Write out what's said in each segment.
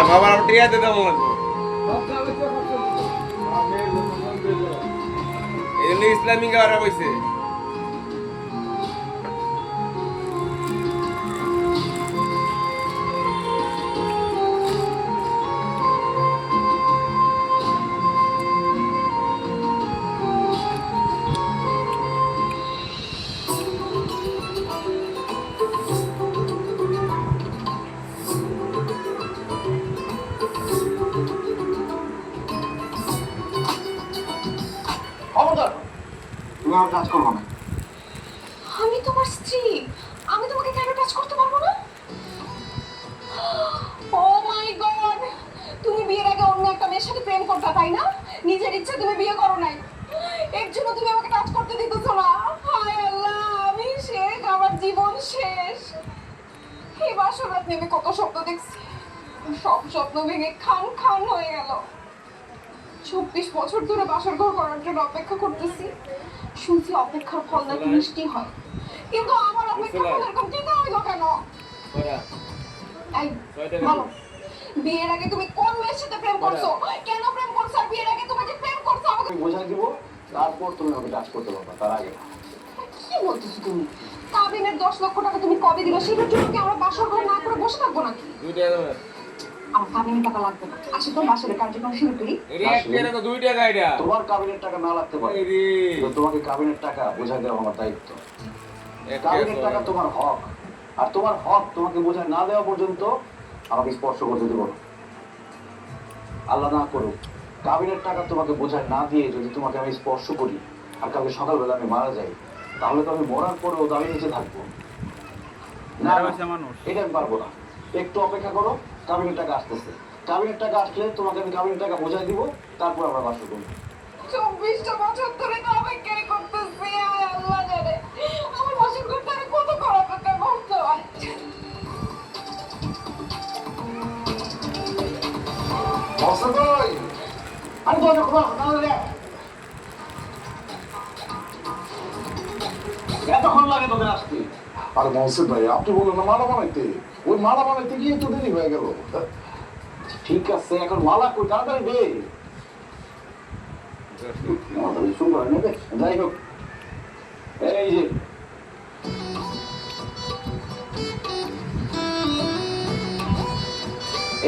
বাবার আমার টিয়া দিতে ভালো লাগবে এই জন্য ইসলামিক আর বইছে তুমি কাজ করব না। আমি তোমার স্ত্রী। আমি তোমাকে কেন টাচ করতে পারব না? Oh my God! তুমি বিয়ের আগে অন্য একটা মেয়ের সাথে প্রেম করতে, তাই না? নিজের ইচ্ছে তুমি বিয়ে করো নাই। এর জন্য তুমি আমাকে টাচ করতে দিতেছো না। হায় আল্লাহ, আমি শেষ, আমার জীবন শেষ। এই বাসরাত নেমে কত স্বপ্ন দেখছি। সব স্বপ্ন ভেঙে খান খান হয়ে গেল। চব্বিশ বছর ধরে বাসর ঘর করার জন্য অপেক্ষা করতেছি। শুনছি অপেক্ষার ফল নাকি মিষ্টি হয়। কিন্তু আমার অপেক্ষা ফল এরকম তিতা হইল কেন? বলো বিয়ের আগে তুমি কোন মেয়ের সাথে প্রেম করছ? কেন প্রেম করছ? আর বিয়ের আগে তুমি যে প্রেম করছ আমাকে বোঝাই দিব তারপর তুমি আমাকে কাজ করতে পারবা তার আগে। কি বলতেছো তুমি? কাবিনের দশ লক্ষ টাকা তুমি কবে দিবে? সেটার জন্য কি আমরা বাসর ঘর না করে বসে থাকব নাকি? আমার কাবিনের টাকা লাগবে না। আসে তো কার্যক্রম শুরু করি। তোমার কাবিনের টাকা না লাগতে পারে। তোমাকে কাবিনের টাকা বোঝাই দেওয়া আমার দায়িত্ব। কাবিনের টাকা তোমার হক। আর তোমার হক তোমাকে বোঝায় না দেওয়া পর্যন্ত আমাকে স্পর্শ করতে দেবো না। আল্লাহ না করুক কাবিনের টাকা তোমাকে বোঝায় না দিয়ে যদি তোমাকে আমি স্পর্শ করি আর কালকে সকালবেলা আমি মারা যাই তাহলে তো আমি মরার পরেও দাবি নিচে থাকব। না, এটা আমি পারব না। একটু অপেক্ষা করো। কাবিনের টাকা আসতেছে। কাবিনের টাকা আসলে তোমাকে আমি কাবিনের টাকা বোঝাই দিব তারপর আমরা বাস করব। চব্বিশটা বছর ধরে তো অপেক্ষা করতেছি আল্লাহ জানে। আমার কত অপেক্ষা করতে হয়। এতক্ষণ লাগে তোদের আসতে। আর মহসিন ভাই আপনি বললেন না মালা বানাইতে। ওই মালা বানাইতে গিয়ে তো দেরি হয়ে গেল। ঠিক আছে এখন মালা কই? তাড়াতাড়ি দে। যাই হোক। এই যে।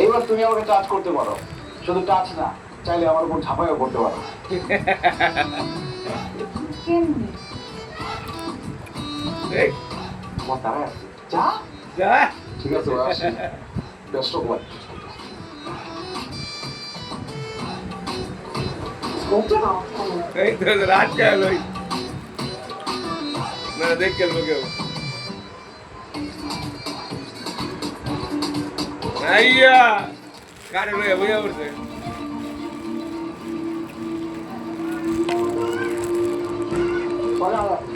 এইবার তুমি আমাকে টাচ করতে পারো। শুধু টাচ না চাইলে আমার উপর ঝাঁপাইও করতে পারো। এই, আমার তারাই আসছে যা যা ঠিক আছে ভাই আসি বেস্ট অফ লাক এই তো রাত গেল ওই না দেখ গেল কেউ আইয়া কারে লইয়া বইয়া পড়ছে আরে